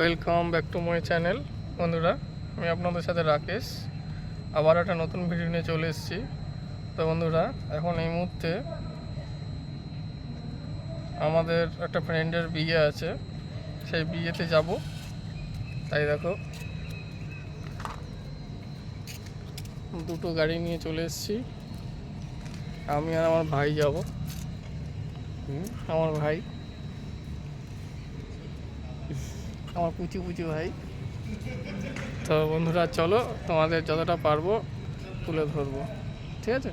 Welcome back to my channel বন্ধুরা। আমি আপনাদের সাথে রাকেশ। আবার একটা নতুন ভিডিও নিয়ে চলে এসেছি। তো বন্ধুরা, এখন এই মুহূর্তে আমাদের একটা ফ্রেন্ডের বিয়ে আছে। সেই বিয়েতে যাব। তাই দেখো, দুটো গাড়ি নিয়ে চলে এসেছি। আমি আর আমার ভাই যাব। আমার ভাই। আমার কুচু কুচু ভাই। তো বন্ধুরা চলো তোমাদের যতটা পারব তুলে ধরবো। ঠিক আছে?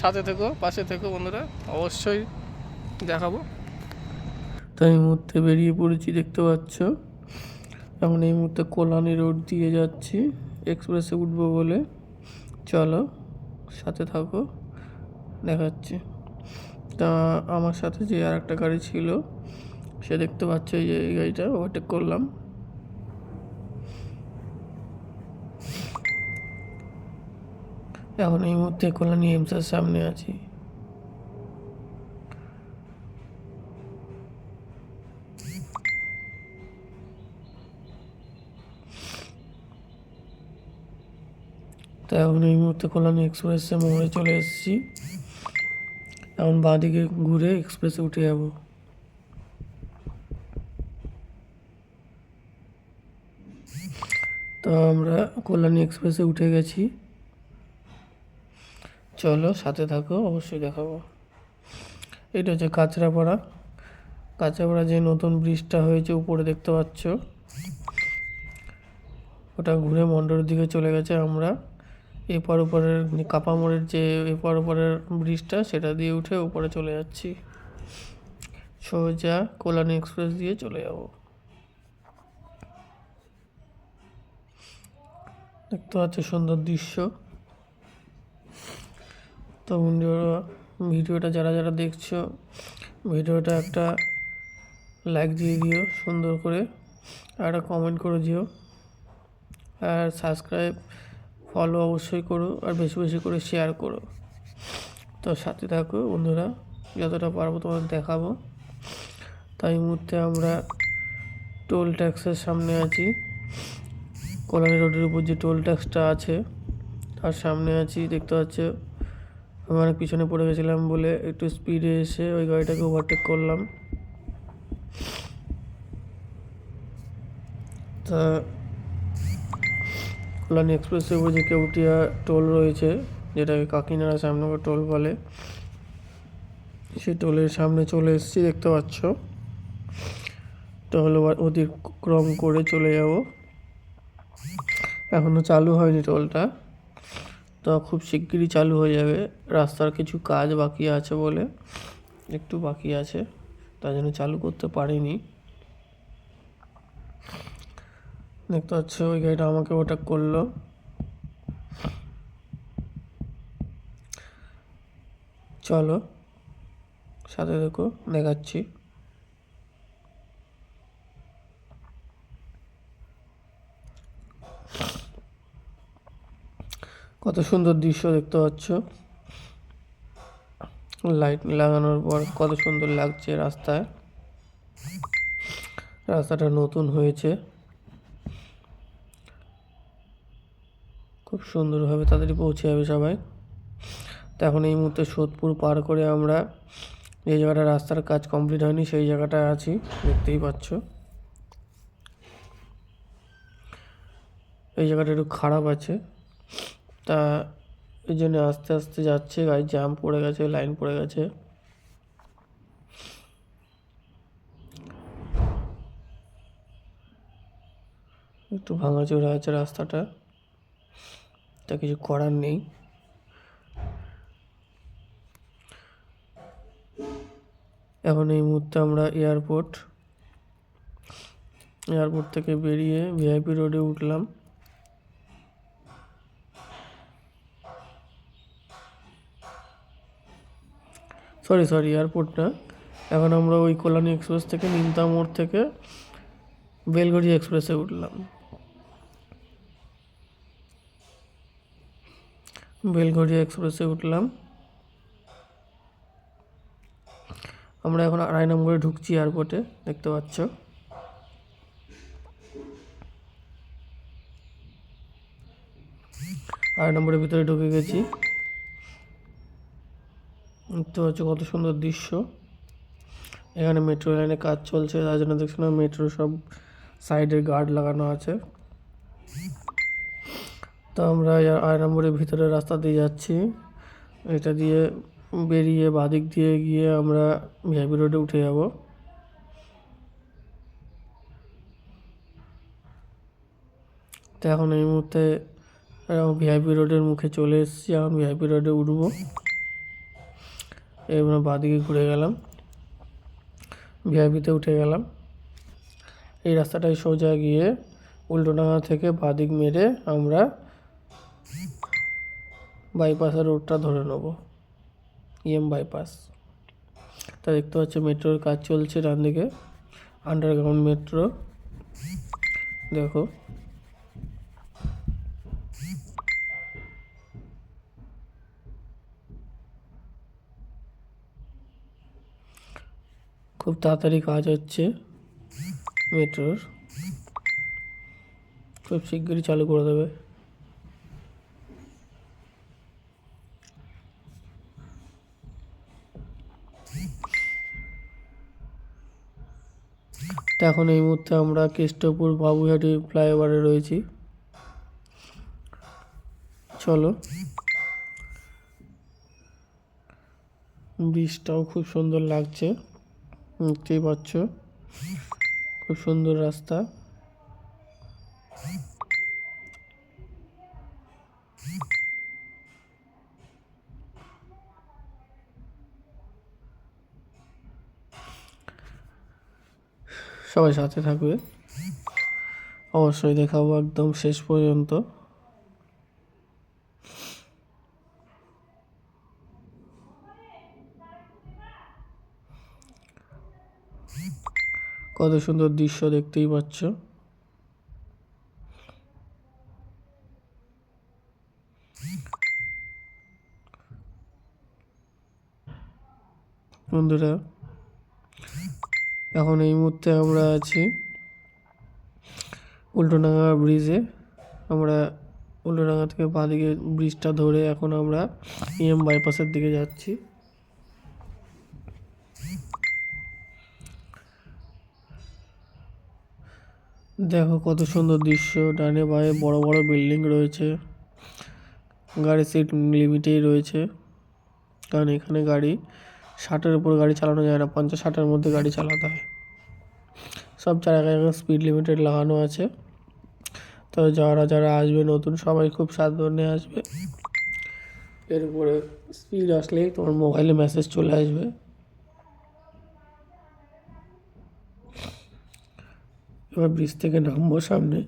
সাথে থেকো পাশে থেকো বন্ধুরা অবশ্যই দেখাবো। তো এই মুহূর্তে বেরিয়ে পড়েছি দেখতে পাচ্ছ? এখন এই মুহূর্তে কল্যাণী রোড দিয়ে যাচ্ছি এক্সপ্রেসে উঠবো বলে। চলো সাথে থাকো দেখাচ্ছি। তা আমার সাথে যে আর একটা গাড়ি ছিল সে দেখতে পাচ্ছে এই যে এই গাড়িটা ওভারটেক করলাম। এখন এই মুহূর্তে কল্যাণী এমসের সামনে আছি। তো এখন এই মুহূর্তে কল্যাণী এক্সপ্রেসে মোড়ে চলে এসেছি। এখন বাঁদিকে ঘুরে এক্সপ্রেসে উঠে যাব। তো আমরা কল্যাণী এক্সপ্রেসে উঠে গেছি। চলো সাথে থাকো, অবশ্যই দেখাবো। এটা হচ্ছে কাঁচরাপাড়া। কাঁচরাপাড়া যে নতুন ব্রিজটা হয়েছে, উপরে দেখতে পাচ্ছ। ওটা ঘুরে মন্ডলের দিকে চলে গেছে আমরা। এপার ওপারের কাপামোড়ের যে এপার ওপারের ব্রিজটা, সেটা দিয়ে উঠে উপরে চলে যাচ্ছি। সোজা কল্যাণী এক্সপ্রেস দিয়ে চলে যাব। দেখতে পাচ্ছ সুন্দর দৃশ্য। তো বন্ধুরা, ভিডিওটা যারা যারা দেখছ, ভিডিওটা একটা লাইক দিয়ে দিও সুন্দর করে, আর একটা কমেন্ট করে দিও। আর সাবস্ক্রাইব ফলো অবশ্যই করো, আর বেশি বেশি করে শেয়ার করো। তো সাথে থাকো বন্ধুরা, যতটা পারব তোমাদের দেখাবো। তাই মুহূর্তে আমরা টোল ট্যাক্সের সামনে আছি। কল্যাণী রোডের উপর যে টোল ট্যাক্সটা আছে, তার সামনে আছি, দেখতে পাচ্ছ। আমি অনেক পিছনে পড়ে গেছিলাম বলে একটু স্পিডে এসে ওই গাড়িটাকে ওভারটেক করলাম। তা, কল্যাণী এক্সপ্রেসের উপর যে কেউটিয়া টোল রয়েছে যেটাকে কাকিনাড়া শ্যামনগর টোল বলে, সেই টোলের সামনে চলে এসেছি, দেখতে পাচ্ছ। টোল অতিক্রম করে চলে যাব। এখনও চালু হয়নি টোলটা। তো খুব শিগগিরই চালু হয়ে যাবে। রাস্তার কিছু কাজ বাকি আছে বলে একটু বাকি আছে। তার জন্য চালু করতে পারিনি। দেখতে পাচ্ছ, ওই গাড়িটা আমাকে ওটা করল। চলো, সাথে দেখো, দেখাচ্ছি। কত সুন্দর দৃশ্য দেখতে পাচ্ছ। লাইট লাগানোর পর কত সুন্দর লাগছে রাস্তায়। রাস্তাটা নতুন হয়েছে। খুব সুন্দরভাবে তাড়াতাড়ি পৌঁছে যাবে সবাই। তো এখন এই মুহূর্তে সোদপুর পার করে আমরা যে জায়গাটা রাস্তার কাজ কমপ্লিট হয়নি, সেই জায়গাটায় আছি, দেখতেই পাচ্ছ। এই জায়গাটা একটু খারাপ আছে। তা এই জন্য আস্তে আস্তে যাচ্ছে, গাড়ি জ্যাম পড়ে গেছে লাইন পড়ে গেছে। একটু ভাঙাচোরা আছে রাস্তাটা, তা কিছু করার নেই। এখন এই মুহূর্তে আমরা এয়ারপোর্ট এয়ারপোর্ট থেকে বেরিয়ে ভিআইপি রোডে উঠলাম। সরি সরি এয়ারপোর্টটা এখন আমরা ওই কল্যাণী এক্সপ্রেস থেকে নিমতা মোড় থেকে বেলগড়ি এক্সপ্রেসে উঠলাম। বেলগড়ি এক্সপ্রেসে উঠলাম। আমরা এখন আড়াই নম্বরে ঢুকছি এয়ারপোর্টে দেখতে পাচ্ছ। আড়াই নম্বরের ভিতরে ঢুকে গেছি। দেখতে পাচ্ছ কত সুন্দর দৃশ্য। এখানে মেট্রো লাইনে কাজ চলছে, তার জন্য দেখছি না মেট্রো সব সাইডে গার্ড লাগানো আছে। তো আমরা আড়াই নম্বরের ভিতরে রাস্তা দিয়ে যাচ্ছি। এটা দিয়ে বেরিয়ে বাদিক দিয়ে গিয়ে আমরা ভিআইপি রোডে উঠে যাব। তো এখন এই মুহূর্তে ভিআইপি রোডের মুখে চলে এসেছি, এখন ভিআইপি রোডে উঠবো। এবার বাদিকে ঘুরে গেলাম। ভিআইপিতে উঠে গেলাম। এই রাস্তাটায় সোজা গিয়ে উল্টোডাঙা থেকে বাদিক মেরে আমরা বাইপাসের রোডটা ধরে নেব। EM bypass. তা দেখতে পাচ্ছ মেট্রোর কাজ চলছে ডান দিকে আন্ডারগ্রাউন্ড মেট্রো। দেখো। খুব তাড়াতাড়ি কাজ হচ্ছে। মেট্রোর। খুব শিগগিরই চালু করে দেবে। এখন এই মুহূর্তে আমরা কেষ্টপুর বাবুঘাটি ফ্লাইওভারে রয়েছি। চলো। ব্রিজটাও খুব সুন্দর লাগছে। দেখতেই পাচ্ছ। খুব সুন্দর রাস্তা। সবাই সাথে থাকবে। অবশ্যই দেখাবো একদম শেষ পর্যন্ত। কত সুন্দর দৃশ্য দেখতেই পাচ্ছ। বন্ধুরা, এখন এই মুহূর্তে আমরা আছি উল্টোডাঙ্গা ব্রিজে। আমরা উল্টোডাঙ্গা থেকে বাঁদিকে ব্রিজটা ধরে এখন আমরা ইএম বাইপাসের দিকে যাচ্ছি। দেখো কত সুন্দর দৃশ্য। ডানে বাঁয়ে বড় বড় বিল্ডিং রয়েছে। গাড়ির সিট লিমিটেই রয়েছে। কারণ এখানে গাড়ি ষাটের উপর গাড়ি চালানো যায় না, পঞ্চাশ ষাটের মধ্যে গাড়ি চালাতে হয়। সব জায়গায় স্পিড লিমিটেড লাগানো আছে। তো যারা যারা আসবে নতুন, সবাই খুব সাবধানে আসবে। এরপরে স্পিড আসলেই তোমার মোবাইলে মেসেজ চলে আসবে। এবার ব্রিজ থেকে নামবো সামনে।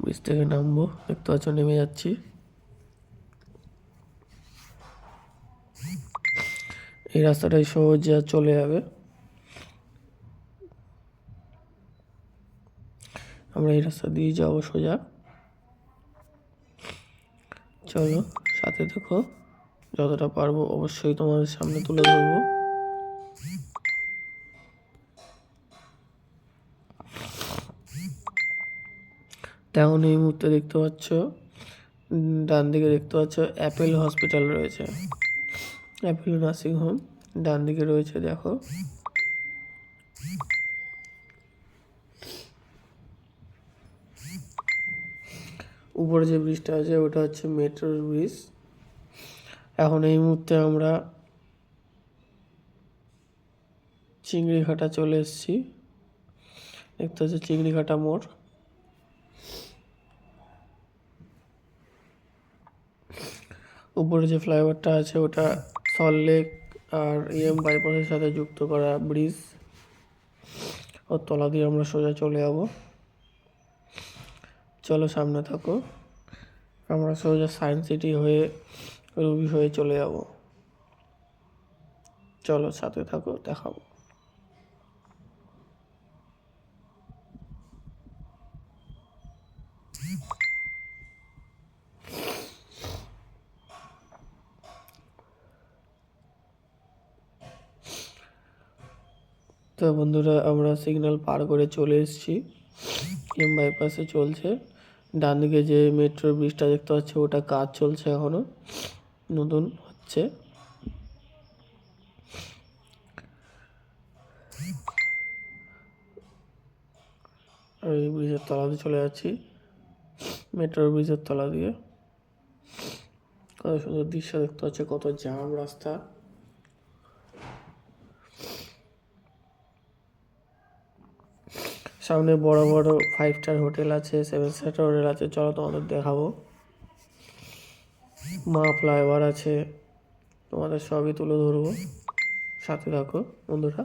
ব্রিজ থেকে নামবো, দেখতে পাচ্ছ নেমে যাচ্ছি। এই রাস্তাটাই সহজে চলে যাবে। আমরা এই রাস্তা দিয়ে যাব সোজা। চলো, সাথে দেখো যতটা পারব অবশ্যই তোমাদের সামনে তুলে ধরবো। তেমন এই মুহূর্তে দেখতে পাচ্ছ ডান দিকে দেখতে পাচ্ছ অ্যাপেল হসপিটাল রয়েছে। অ্যাপেল নার্সিং হোম, ডান দিকে রয়েছে দেখো। উপরে যে ব্রিজটা আছে, ওটা হচ্ছে মেট্রোর ব্রিজ এখন এই মুহূর্তে আমরা চিংড়িঘাটা চলে এসেছি। দেখতে হচ্ছে চিংড়িঘাটা মোড়। উপরে যে ফ্লাইওভারটা আছে, ওটা সল্টলেক আর ইএম বাইপাসের সাথে যুক্ত করা ব্রিজ। ওর তলা দিয়ে আমরা সোজা চলে যাব। চলো সামনে থাকো। আমরা সোজা সায়েন্স সিটি হয়ে রুবি হয়ে চলে যাব। চলো সাথে থাকো, দেখাবো। তো বন্ধুরা, আমরা সিগন্যাল পার করে চলে এসেছি। এম বাইপাসে চলছে। ডান দিকে যে মেট্রো ব্রিজটা দেখতে পাচ্ছ, ওটা কাজ চলছে এখনও। নতুন হচ্ছে। এই ব্রিজের তলাতে চলে যাচ্ছি। মেট্রো ব্রিজের তলা দিয়ে। কত সুন্দর দৃশ্য দেখতে পাচ্ছ, কত জাম রাস্তা। সামনে বড় বড় ফাইভ স্টার হোটেল আছে সেভেন স্টার হোটেল আছে। চলো তোমাদের দেখাবো। মা ফ্লাইওভার আছে, তোমাদের সবই তুলে ধরবো। সাথে থাকো, বন্ধুরা।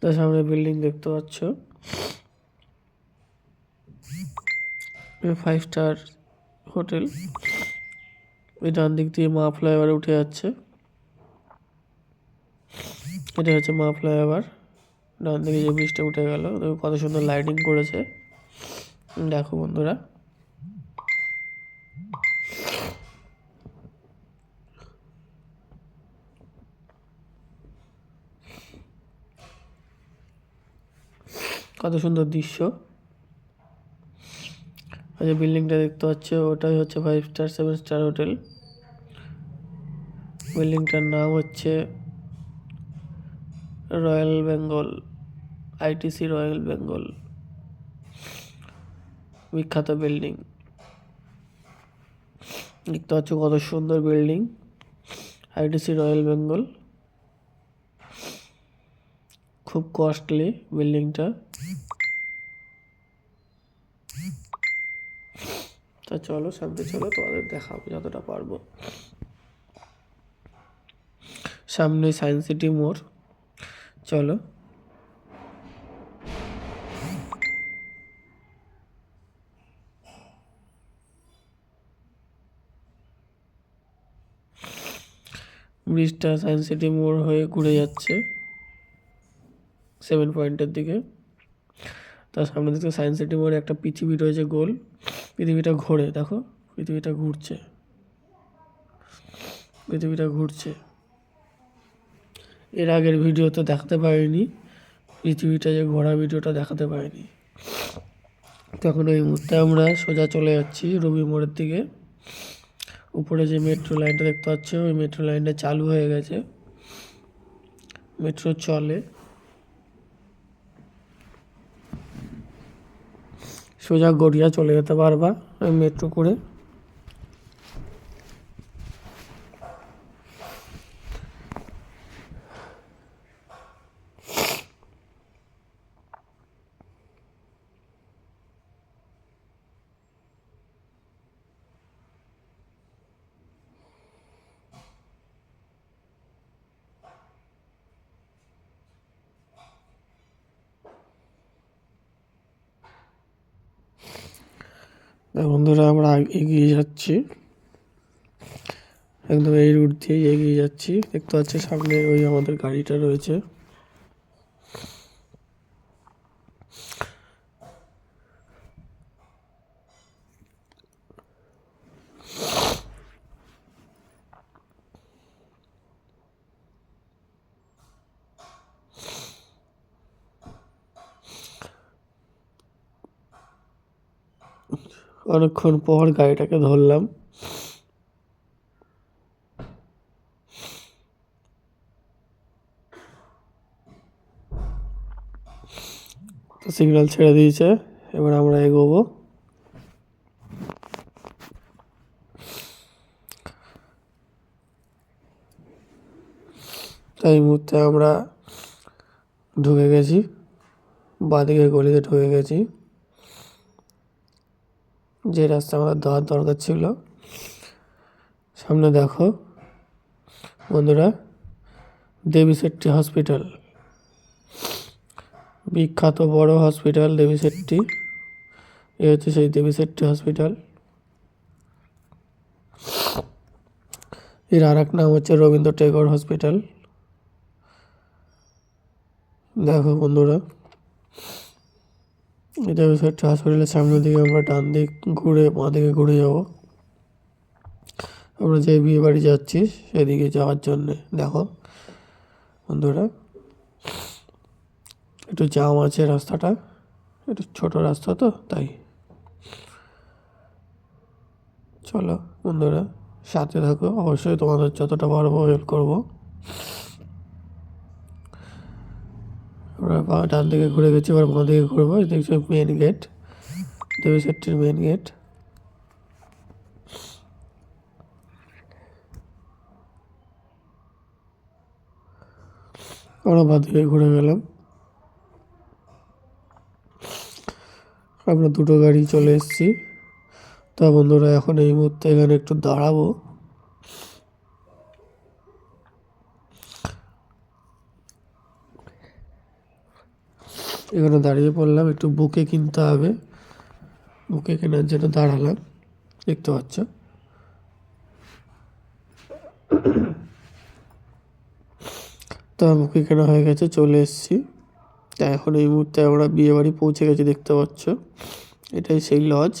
তার সামনে বিল্ডিং দেখতে পাচ্ছ। ফাইভ স্টার হোটেল এই ডান দিক দিয়ে মা ফ্লাইওভার উঠে যাচ্ছে। এটা হচ্ছে মা ফ্লাইওভার ডান দিকে যে ব্রিজটা উঠে গেল। কত সুন্দর লাইটিং করেছে। দেখো বন্ধুরা। কত সুন্দর দৃশ্য। আর যে বিল্ডিংটা দেখতে পাচ্ছ, ওটাই হচ্ছে five star seven star hotel বিল্ডিংটার নাম হচ্ছে royal Bengal ITC royal Bengal. বিখ্যাত বিল্ডিং। দেখতে পাচ্ছ কত সুন্দর বিল্ডিং আইটিসি রয়্যাল বেঙ্গল। খুব কস্টলি বিল্ডিংটা। তা চলো, সামনে চলো, তোমাদের দেখাবো যতটা পারব। সামনে সায়েন্স সিটি মোড়। চলো। ব্রিজটা সায়েন্স সিটি মোড় হয়ে ঘুরে যাচ্ছে সেভেন পয়েন্টের দিকে। তার সামনে দেখতে সায়েন্স সিটি মোড়ে একটা পৃথিবী রয়েছে গোল। পৃথিবীটা ঘোরে, দেখো, পৃথিবীটা ঘুরছে। পৃথিবীটা ঘুরছে। এর আগের ভিডিও তো দেখাতে পারিনি পৃথিবীটা যে ঘোরা ভিডিওটা দেখাতে পারিনি তখন ওই মুহূর্তে আমরা সোজা চলে যাচ্ছি রবি মোড়ের দিকে। উপরে যে মেট্রো লাইনটা দেখতে পাচ্ছ, ওই মেট্রো লাইনটা চালু হয়ে গেছে। মেট্রো চলে। সোজা গড়িয়া চলে যেতে পারবা মেট্রো করে। বন্ধুরা আমরা এগিয়ে যাচ্ছি। একদম এই রুট দিয়েই এগিয়ে যাচ্ছি। দেখতে পাচ্ছি সামনে ওই আমাদের গাড়িটা রয়েছে। অনেকক্ষণ পর গাড়িটাকে ধরলাম। তো সিগন্যাল ছেড়ে দিয়েছে, এবার আমরা এগোবো। তাই মুহূর্তে আমরা ঢুকে গেছি বাঁদিকে গলিতে ঢুকে গেছি। যে রাস্তা আমাদের দেওয়ার দরকার ছিল। সামনে দেখো, বন্ধুরা, দেবী শেট্টি হসপিটাল। বিখ্যাত বড় হসপিটাল দেবী শেট্টি এ হচ্ছে সেই দেবী শেট্টি হসপিটাল। এর আর এক নাম হচ্ছে রবীন্দ্র টেগর হসপিটাল। দেখো, বন্ধুরা এটা একটা হসপিটালের সামনের দিকে আমরা ডান দিক ঘুরে বাঁ দিকে ঘুরে যাব। আমরা যে বিয়ে বাড়ি যাচ্ছি সেদিকে যাওয়ার জন্যে, দেখো। বন্ধুরা, একটু জাম আছে রাস্তাটা, একটু ছোট রাস্তা তো, তাই। চলো বন্ধুরা, সাথে থাকো। অবশ্যই তোমাদের যতটা পারব হেল্প করব। আমরা ডান দিকে ঘুরে গেছি, এবার বাঁ দিকে ঘুরবো। দেখছি মেন গেট দেবী সেটটির মেন গেট আমরা বাঁ দিকে ঘুরে গেলাম। আমরা দুটো গাড়ি চলে এসেছি। তা বন্ধুরা, এখন এই মুহূর্তে এখানে একটু দাঁড়াবো। এখানে দাঁড়িয়ে পড়লাম, একটু বুকে কিনতে হবে। বুকে কেনার জন্য দাঁড়ালাম, দেখতে পাচ্ছ। তো বুকে কেনা হয়ে গেছে, চলে এসেছি। তা এখন এই মুহূর্তে আমরা বিয়ে বাড়ি পৌঁছে গেছি, দেখতে পাচ্ছ। এটাই সেই লজ।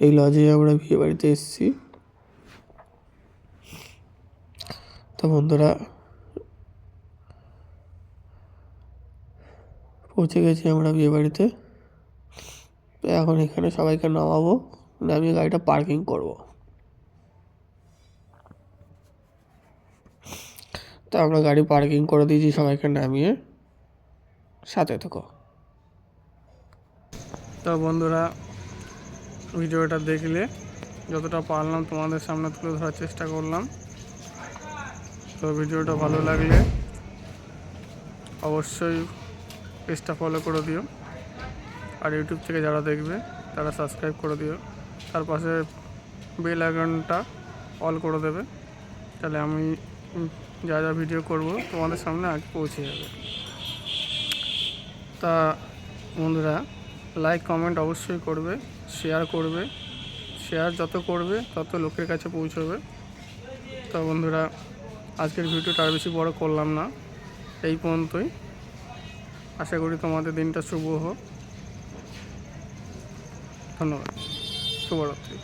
এই লজে আমরা বিয়ে বাড়িতে এসেছি। তো বন্ধুরা পৌঁছে গেছি আমরা বিয়ে বাড়িতে তো এখন এখানে সবাইকে নামাবো নামিয়ে গাড়িটা পার্কিং করব। তো আমরা গাড়ি পার্কিং করে দিয়েছি সবাইকে নামিয়ে। সাথে থেকো। তো বন্ধুরা, ভিডিওটা দেখলে যতটা পারলাম তোমাদের সামনে তুলে ধরার চেষ্টা করলাম। তো ভিডিওটা ভালো লাগলে অবশ্যই পেজটা ফলো করে দিও। আর ইউটিউব থেকে যারা দেখবে, তারা সাবস্ক্রাইব করে দিও। তার পাশে বেল আইকনটা অল করে দেবে। তাহলে আমি যা যা ভিডিও করব, তোমাদের সামনে আগে পৌঁছে যাবে। তা বন্ধুরা লাইক কমেন্ট অবশ্যই করবে শেয়ার করবে। শেয়ার যত করবে, তত লোকের কাছে পৌঁছবে। তো বন্ধুরা, আজকের ভিডিওটা আর বেশি বড় করলাম না। এই পর্যন্তই। আশা করি তোমাদের দিনটা শুভ হোক। ধন্যবাদ। শুভরাত্রি।